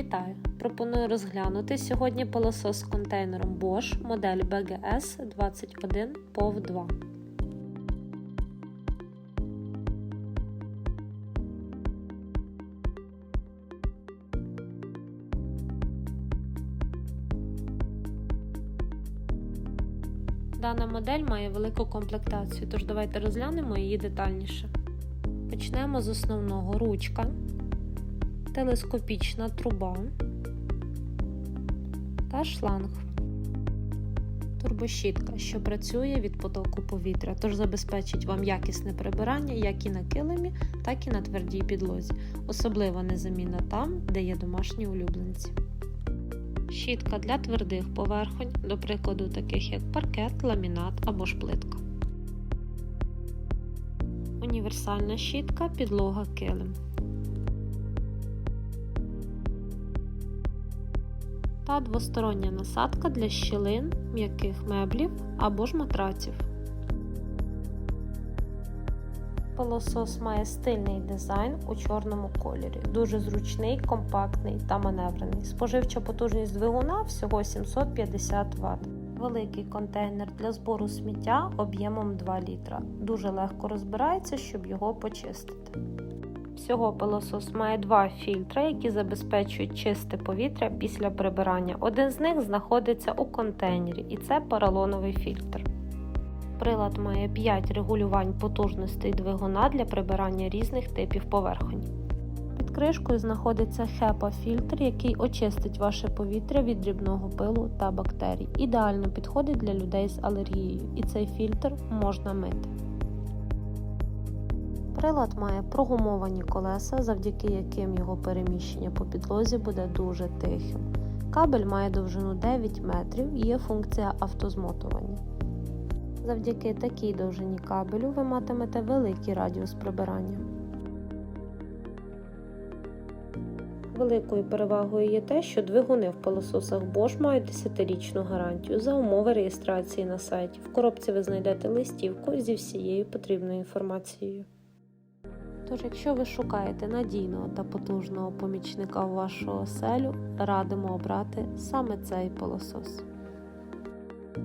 Вітаю! Пропоную розглянути сьогодні пилосос з контейнером Bosch модель BGS 21 POV 2. Дана модель має велику комплектацію, тож давайте розглянемо її детальніше. Почнемо з основного ручка, телескопічна труба та шланг. Турбощітка, що працює від потоку повітря, тож забезпечить вам якісне прибирання як і на килимі, так і на твердій підлозі, особливо незамінна там, де є домашні улюбленці. Щітка для твердих поверхонь, до прикладу, таких як паркет, ламінат або ж плитка. Універсальна щітка, підлога килим. Та двостороння насадка для щілин, м'яких меблів або ж матраців. Пилосос має стильний дизайн у чорному кольорі, дуже зручний, компактний та маневрений. Споживча потужність двигуна всього 750 Вт. Великий контейнер для збору сміття об'ємом 2 літра. Дуже легко розбирається, щоб його почистити. Всього пилосос має два фільтри, які забезпечують чисте повітря після прибирання. Один з них знаходиться у контейнері, і це поролоновий фільтр. Прилад має 5 регулювань потужностей двигуна для прибирання різних типів поверхонь. Під кришкою знаходиться HEPA-фільтр, який очистить ваше повітря від дрібного пилу та бактерій. Ідеально підходить для людей з алергією, і цей фільтр можна мити. Прилад має прогумовані колеса, завдяки яким його переміщення по підлозі буде дуже тихим. Кабель має довжину 9 метрів і є функція автозмотування. Завдяки такій довжині кабелю ви матимете великий радіус прибирання. Великою перевагою є те, що двигуни в пилососах Bosch мають 10-річну гарантію за умови реєстрації на сайті. В коробці ви знайдете листівку зі всією потрібною інформацією. Тож, якщо ви шукаєте надійного та потужного помічника в вашу оселю, радимо обрати саме цей пилосос.